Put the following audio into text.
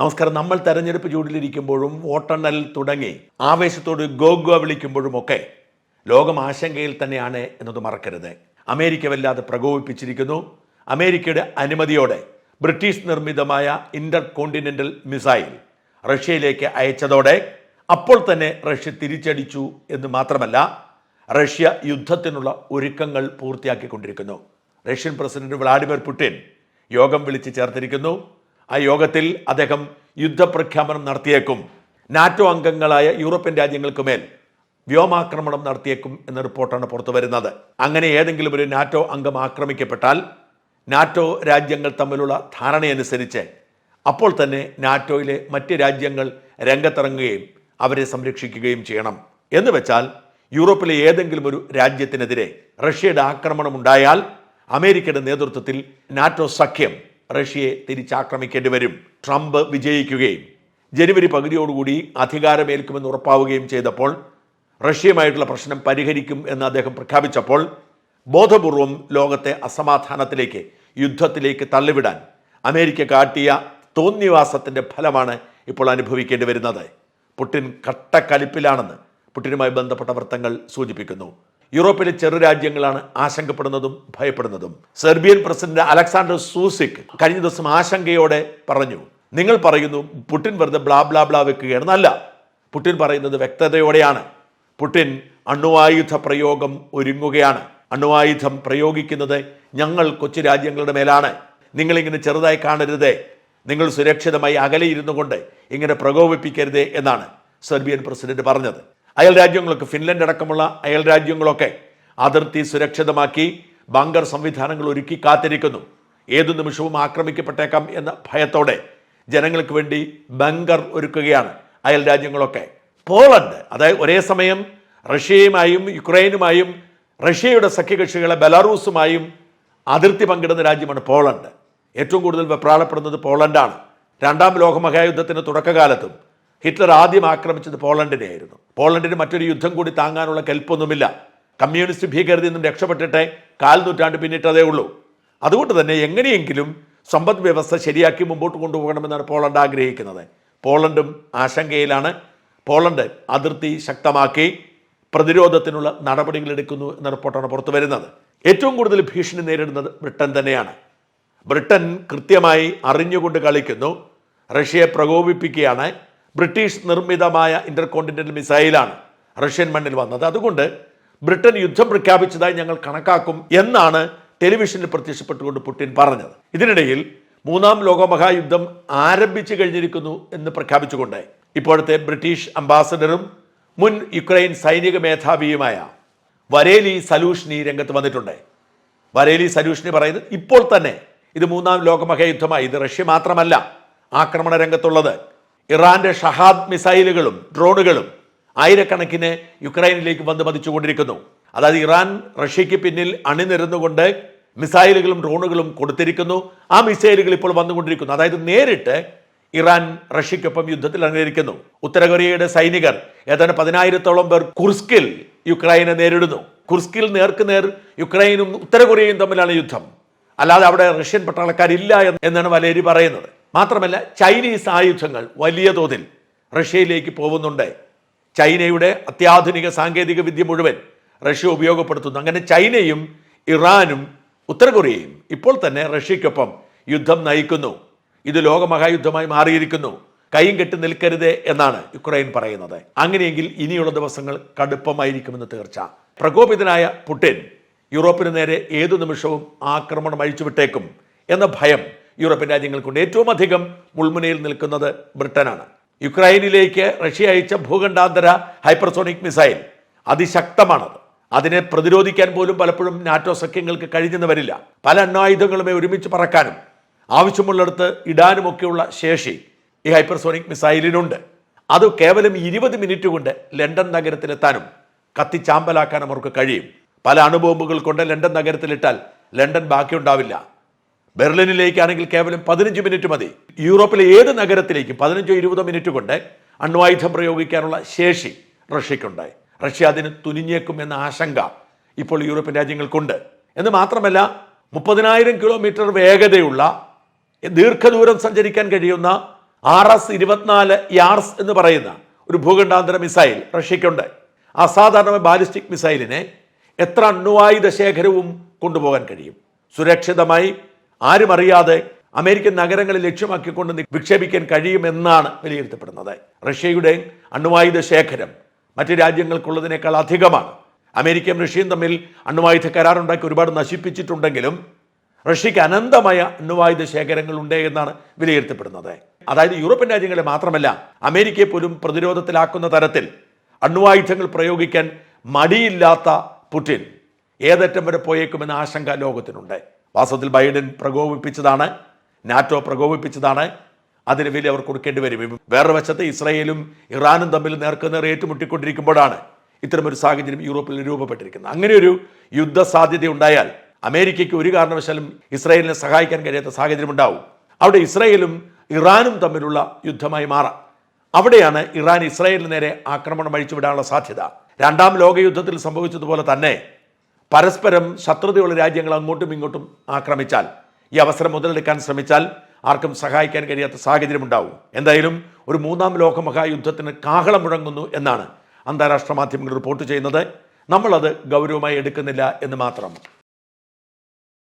നമസ്കാരം. നമ്മൾ തെരഞ്ഞെടുപ്പ് ചൂടിലിരിക്കുമ്പോഴും വോട്ടെണ്ണൽ തുടങ്ങി. ആവേശത്തോട് ഗോഗോ വിളിക്കുമ്പോഴുമൊക്കെ ലോകം ആശങ്കയിൽ തന്നെയാണ് എന്നത് മറക്കരുത്. അമേരിക്ക വല്ലാതെ പ്രകോപിപ്പിച്ചിരിക്കുന്നു. അമേരിക്കയുടെ അനുമതിയോടെ ബ്രിട്ടീഷ് നിർമ്മിതമായ ഇന്റർ കോണ്ടിനെന്റൽ മിസൈൽ റഷ്യയിലേക്ക് അയച്ചതോടെ അപ്പോൾ തന്നെ റഷ്യ തിരിച്ചടിച്ചു എന്ന് മാത്രമല്ല റഷ്യ യുദ്ധത്തിനുള്ള ഒരുക്കങ്ങൾ പൂർത്തിയാക്കിക്കൊണ്ടിരിക്കുന്നു. റഷ്യൻ പ്രസിഡന്റ് വ്ളാഡിമിർ പുടിൻ യോഗം വിളിച്ചു ചേർത്തിരിക്കുന്നു. ആ യോഗത്തിൽ അദ്ദേഹം യുദ്ധപ്രഖ്യാപനം നടത്തിയേക്കും. നാറ്റോ അംഗങ്ങളായ യൂറോപ്യൻ രാജ്യങ്ങൾക്ക് മേൽ വ്യോമാക്രമണം നടത്തിയേക്കും എന്ന റിപ്പോർട്ടാണ് പുറത്തു വരുന്നത്. അങ്ങനെ ഏതെങ്കിലും ഒരു നാറ്റോ അംഗം ആക്രമിക്കപ്പെട്ടാൽ നാറ്റോ രാജ്യങ്ങൾ തമ്മിലുള്ള ധാരണയനുസരിച്ച് അപ്പോൾ തന്നെ നാറ്റോയിലെ മറ്റ് രാജ്യങ്ങൾ രംഗത്തിറങ്ങുകയും അവരെ സംരക്ഷിക്കുകയും ചെയ്യണം. എന്ന് വെച്ചാൽ യൂറോപ്പിലെ ഏതെങ്കിലും ഒരു രാജ്യത്തിനെതിരെ റഷ്യയുടെ ആക്രമണം ഉണ്ടായാൽ അമേരിക്കയുടെ നേതൃത്വത്തിൽ നാറ്റോ സഖ്യം റഷ്യയെ തിരിച്ചാക്രമിക്കേണ്ടി വരും. ട്രംപ് വിജയിക്കുകയും ജനുവരി പകുതിയോടുകൂടി അധികാരമേൽക്കുമെന്ന് ഉറപ്പാവുകയും ചെയ്തപ്പോൾ റഷ്യയുമായിട്ടുള്ള പ്രശ്നം പരിഹരിക്കും എന്ന് അദ്ദേഹം പ്രഖ്യാപിച്ചപ്പോൾ ബോധപൂർവം ലോകത്തെ അസമാധാനത്തിലേക്ക് യുദ്ധത്തിലേക്ക് തള്ളിവിടാൻ അമേരിക്ക കാട്ടിയ തോന്നിവാസത്തിന്റെ ഫലമാണ് ഇപ്പോൾ അനുഭവിക്കേണ്ടി വരുന്നത്. പുടിൻ കട്ടക്കലിപ്പിലാണെന്ന് പുടിനുമായി ബന്ധപ്പെട്ട വൃത്തങ്ങൾ സൂചിപ്പിക്കുന്നു. യൂറോപ്പിലെ ചെറു രാജ്യങ്ങളാണ് ആശങ്കപ്പെടുന്നതും ഭയപ്പെടുന്നതും. സെർബിയൻ പ്രസിഡന്റ് അലക്സാണ്ടർ സൂസിക് കഴിഞ്ഞ ദിവസം ആശങ്കയോടെ പറഞ്ഞു നിങ്ങൾ പറയുന്നു പുട്ടിൻ വെറുതെ ബ്ലാ ബ്ലാ ബ്ലാ വെക്കുകയാണെന്നല്ല. പുട്ടിൻ പറയുന്നത് വ്യക്തതയോടെയാണ്. പുട്ടിൻ അണുവായുധ പ്രയോഗം ഒരുങ്ങുകയാണ്. അണ്ണുവായുധം പ്രയോഗിക്കുന്നത് ഞങ്ങൾ കൊച്ചു രാജ്യങ്ങളുടെ മേലാണ്. നിങ്ങളിങ്ങനെ ചെറുതായി കാണരുതേ. നിങ്ങൾ സുരക്ഷിതമായി അകലെ ഇരുന്നു കൊണ്ട് ഇങ്ങനെ പ്രകോപിപ്പിക്കരുതേ എന്നാണ് സെർബിയൻ പ്രസിഡന്റ് പറഞ്ഞത്. അയൽ രാജ്യങ്ങളൊക്കെ ഫിൻലൻഡ് അടക്കമുള്ള അയൽ രാജ്യങ്ങളൊക്കെ അതിർത്തി സുരക്ഷിതമാക്കി ബങ്കർ സംവിധാനങ്ങൾ ഒരുക്കി കാത്തിരിക്കുന്നു. ഏതു നിമിഷവും ആക്രമിക്കപ്പെട്ടേക്കാം എന്ന ഭയത്തോടെ ജനങ്ങൾക്ക് വേണ്ടി ബങ്കർ ഒരുക്കുകയാണ് അയൽ രാജ്യങ്ങളൊക്കെ. പോളണ്ട് അതായത് ഒരേ സമയം റഷ്യയുമായും യുക്രൈനുമായും റഷ്യയുടെ സഖ്യകക്ഷികളെ ബലാറൂസുമായും അതിർത്തി പങ്കിടുന്ന രാജ്യമാണ് പോളണ്ട്. ഏറ്റവും കൂടുതൽ വെപ്രാളപ്പെടുന്നത് പോളണ്ടാണ്. രണ്ടാം ലോകമഹായുദ്ധത്തിന് തുടക്കകാലത്തും ഹിറ്റ്ലർ ആദ്യം ആക്രമിച്ചത് പോളണ്ടിനെയായിരുന്നു. പോളണ്ടിന് മറ്റൊരു യുദ്ധം കൂടി താങ്ങാനുള്ള കെൽപ്പൊന്നുമില്ല. കമ്മ്യൂണിസ്റ്റ് ഭീകരതയിൽ നിന്നും രക്ഷപ്പെട്ടിട്ടെ കാൽ നൂറ്റാണ്ട് പിന്നിട്ടതേ ഉള്ളൂ. അതുകൊണ്ട് തന്നെ എങ്ങനെയെങ്കിലും സമ്പദ് വ്യവസ്ഥ ശരിയാക്കി മുമ്പോട്ട് കൊണ്ടുപോകണമെന്നാണ് പോളണ്ട് ആഗ്രഹിക്കുന്നത്. പോളണ്ടും ആശങ്കയിലാണ്. പോളണ്ട് അതിർത്തി ശക്തമാക്കി പ്രതിരോധത്തിനുള്ള നടപടികൾ എടുക്കുന്നു എന്ന റിപ്പോർട്ടാണ് പുറത്തു വരുന്നത്. ഏറ്റവും കൂടുതൽ ഭീഷണി നേരിടുന്നത് ബ്രിട്ടൻ തന്നെയാണ്. ബ്രിട്ടൻ കൃത്യമായി അറിഞ്ഞുകൊണ്ട് കളിക്കുന്നു. റഷ്യയെ പ്രകോപിപ്പിക്കുകയാണ്. ബ്രിട്ടീഷ് നിർമ്മിതമായ ഇന്റർ കോണ്ടിനെന്റൽ മിസൈലാണ് റഷ്യൻ മണ്ണിൽ വന്നത്. അതുകൊണ്ട് ബ്രിട്ടൻ യുദ്ധം പ്രഖ്യാപിച്ചതായി ഞങ്ങൾ കണക്കാക്കും എന്നാണ് ടെലിവിഷനിൽ പ്രത്യക്ഷപ്പെട്ടുകൊണ്ട് പുടിൻ പറഞ്ഞത്. ഇതിനിടയിൽ മൂന്നാം ലോകമഹായുദ്ധം ആരംഭിച്ചു കഴിഞ്ഞിരിക്കുന്നു എന്ന് പ്രഖ്യാപിച്ചുകൊണ്ട് ഇപ്പോഴത്തെ ബ്രിട്ടീഷ് അംബാസഡറും മുൻ യുക്രൈൻ സൈനിക മേധാവിയുമായ വരേലി സലൂഷ്നി രംഗത്ത് വന്നിട്ടുണ്ട്. വരേലി സലൂഷ്നി പറയുന്നത് ഇപ്പോൾ തന്നെ ഇത് മൂന്നാം ലോകമഹായുദ്ധമായി ഇത് റഷ്യ മാത്രമല്ല ആക്രമണ രംഗത്തുള്ളത്. ഇറാന്റെ ഷഹാദ് മിസൈലുകളും ഡ്രോണുകളും ആയിരക്കണക്കിന് യുക്രൈനിലേക്ക് വന്ന് മതിച്ചുകൊണ്ടിരിക്കുന്നു അതായത് ഇറാൻ റഷ്യയ്ക്ക് പിന്നിൽ അണിനിരന്നുകൊണ്ട് മിസൈലുകളും ഡ്രോണുകളും കൊടുത്തിരിക്കുന്നു. ആ മിസൈലുകൾ ഇപ്പോൾ വന്നുകൊണ്ടിരിക്കുന്നു. അതായത് നേരിട്ട് ഇറാൻ റഷ്യയ്ക്കൊപ്പം യുദ്ധത്തിൽ അംഗീകരിക്കുന്നു ഉത്തര കൊറിയയുടെ സൈനികർ ഏതാണ്ട് പതിനായിരത്തോളം പേർ കുർസ്കിൽ യുക്രൈനെ നേരിടുന്നു. കുർസ്കിൽ നേർക്ക് നേർ യുക്രൈനും ഉത്തര കൊറിയയും തമ്മിലാണ് യുദ്ധം. അല്ലാതെ അവിടെ റഷ്യൻ പട്ടാളക്കാരില്ല എന്ന് എന്നാണ് വലേരി പറയുന്നത്. മാത്രമല്ല ചൈനീസ് ആയുധങ്ങൾ വലിയ തോതിൽ റഷ്യയിലേക്ക് പോകുന്നുണ്ട്. ചൈനയുടെ അത്യാധുനിക സാങ്കേതിക വിദ്യ മുഴുവൻ റഷ്യ ഉപയോഗപ്പെടുത്തുന്നു. അങ്ങനെ ചൈനയും ഇറാനും ഉത്തര കൊറിയയും ഇപ്പോൾ തന്നെ റഷ്യയ്ക്കൊപ്പം യുദ്ധം നയിക്കുന്നു. ഇത് ലോകമഹായുദ്ധമായി മാറിയിരിക്കുന്നു. കൈയും കെട്ടി നിൽക്കരുതേ എന്നാണ് യുക്രൈൻ പറയുന്നത്. അങ്ങനെയെങ്കിൽ ഇനിയുള്ള ദിവസങ്ങൾ കടുപ്പമായിരിക്കുമെന്ന് തീർച്ച. പ്രകോപിതനായ പുടിൻ യൂറോപ്പിന് നേരെ ഏതു നിമിഷവും ആക്രമണം അഴിച്ചുവിട്ടേക്കും എന്ന ഭയം യൂറോപ്യൻ രാജ്യങ്ങൾക്കുണ്ട്. ഏറ്റവും അധികം മുൾമുനയിൽ നിൽക്കുന്നത് ബ്രിട്ടനാണ്. യുക്രൈനിലേക്ക് റഷ്യ അയച്ച ഭൂഖണ്ഡാന്തര ഹൈപ്പർസോണിക് മിസൈൽ അതിശക്തമാണത്. അതിനെ പ്രതിരോധിക്കാൻ പോലും പലപ്പോഴും നാറ്റോ സഖ്യങ്ങൾക്ക് കഴിഞ്ഞെന്ന് വരില്ല പല അണ്ണായുധങ്ങളുമേ ഒരുമിച്ച് പറക്കാനും ആവശ്യമുള്ളിടത്ത് ഇടാനുമൊക്കെയുള്ള ശേഷി ഈ ഹൈപ്പർസോണിക് മിസൈലിനുണ്ട്. അത് കേവലം ഇരുപത് മിനിറ്റ് കൊണ്ട് ലണ്ടൻ നഗരത്തിലെത്താനും കത്തിച്ചാമ്പലാക്കാനും അവർക്ക് കഴിയും. പല അണുബോംബുകൾ കൊണ്ട് ലണ്ടൻ നഗരത്തിലിട്ടാൽ ലണ്ടൻ ബാക്കിയുണ്ടാവില്ല. ബെർലിനിലേക്കാണെങ്കിൽ കേവലം പതിനഞ്ച് മിനിറ്റ് മതി. യൂറോപ്പിലെ ഏത് നഗരത്തിലേക്കും പതിനഞ്ചോ ഇരുപതോ മിനിറ്റ് കൊണ്ട് അണ്വായുധം പ്രയോഗിക്കാനുള്ള ശേഷി റഷ്യക്കുണ്ടായി. റഷ്യ അതിന് തുനിഞ്ഞേക്കും എന്ന ആശങ്ക ഇപ്പോൾ യൂറോപ്യൻ രാജ്യങ്ങൾക്കുണ്ട്. എന്ന് മാത്രമല്ല മുപ്പതിനായിരം കിലോമീറ്റർ വേഗതയുള്ള ദീർഘദൂരം സഞ്ചരിക്കാൻ കഴിയുന്ന ആർ എസ് ഇരുപത്തിനാല് യാർസ് എന്ന് പറയുന്ന ഒരു ഭൂഖണ്ഡാന്തര മിസൈൽ റഷ്യക്കുണ്ട്. അസാധാരണമായ ബാലിസ്റ്റിക് മിസൈലിനെ എത്ര അണ്വായുധ ശേഖരവും കൊണ്ടുപോകാൻ കഴിയും? സുരക്ഷിതമായി ആരും അറിയാതെ അമേരിക്കൻ നഗരങ്ങളിൽ ലക്ഷ്യമാക്കിക്കൊണ്ട് വിക്ഷേപിക്കാൻ കഴിയുമെന്നാണ് വിലയിരുത്തപ്പെടുന്നത്. റഷ്യയുടെ അണ്വായുധ ശേഖരം മറ്റ് രാജ്യങ്ങൾക്കുള്ളതിനേക്കാൾ അധികമാണ്. അമേരിക്കയും റഷ്യയും തമ്മിൽ അണ്വായുധ കരാറുണ്ടാക്കി ഒരുപാട് നശിപ്പിച്ചിട്ടുണ്ടെങ്കിലും റഷ്യക്ക് അനന്തമായ അണ്വായുധ ശേഖരങ്ങൾ ഉണ്ട് എന്നാണ് വിലയിരുത്തപ്പെടുന്നത്. അതായത് യൂറോപ്യൻ രാജ്യങ്ങളെ മാത്രമല്ല അമേരിക്കയെ പോലും പ്രതിരോധത്തിലാക്കുന്ന തരത്തിൽ അണ്വായുധങ്ങൾ പ്രയോഗിക്കാൻ മടിയില്ലാത്ത പുടിൻ ഏതറ്റം വരെ പോയേക്കുമെന്ന ആശങ്ക ലോകത്തിനുണ്ട്. വാസ്തവത്തിൽ ബൈഡൻ പ്രകോപിപ്പിച്ചതാണ് നാറ്റോ പ്രകോപിപ്പിച്ചതാണ്. അതിന് വില അവർ കൊടുക്കേണ്ടി വരും. വേറെ വശത്ത് ഇസ്രയേലും ഇറാനും തമ്മിൽ നേർക്കുനേർ ഏറ്റുമുട്ടിക്കൊണ്ടിരിക്കുമ്പോഴാണ് ഇത്തരമൊരു സാഹചര്യം യൂറോപ്പിൽ രൂപപ്പെട്ടിരിക്കുന്നത്. അങ്ങനെ ഒരു യുദ്ധ സാധ്യത ഉണ്ടായാൽ അമേരിക്കയ്ക്ക് ഒരു കാരണവശാലും ഇസ്രായേലിനെ സഹായിക്കാൻ കഴിയാത്ത സാഹചര്യം ഉണ്ടാവും അവിടെ ഇസ്രായേലും ഇറാനും തമ്മിലുള്ള യുദ്ധമായി മാറാം. അവിടെയാണ് ഇറാൻ ഇസ്രായേലിന് നേരെ ആക്രമണം അഴിച്ചുവിടാനുള്ള സാധ്യത. രണ്ടാം ലോകയുദ്ധത്തിൽ സംഭവിച്ചതുപോലെ തന്നെ പരസ്പരം ശത്രുതയുള്ള രാജ്യങ്ങൾ അങ്ങോട്ടും ഇങ്ങോട്ടും ആക്രമിച്ചാൽ ഈ അവസരം മുതലെടുക്കാൻ ശ്രമിച്ചാൽ ആർക്കും സഹായിക്കാൻ കഴിയാത്ത സാഹചര്യം ഉണ്ടാവും. എന്തായാലും ഒരു മൂന്നാം ലോക മഹായുദ്ധത്തിന് കാഹളം മുഴങ്ങുന്നു എന്നാണ് അന്താരാഷ്ട്ര മാധ്യമങ്ങൾ റിപ്പോർട്ട് ചെയ്യുന്നത്. നമ്മളത് ഗൗരവമായി എടുക്കുന്നില്ല എന്ന് മാത്രം.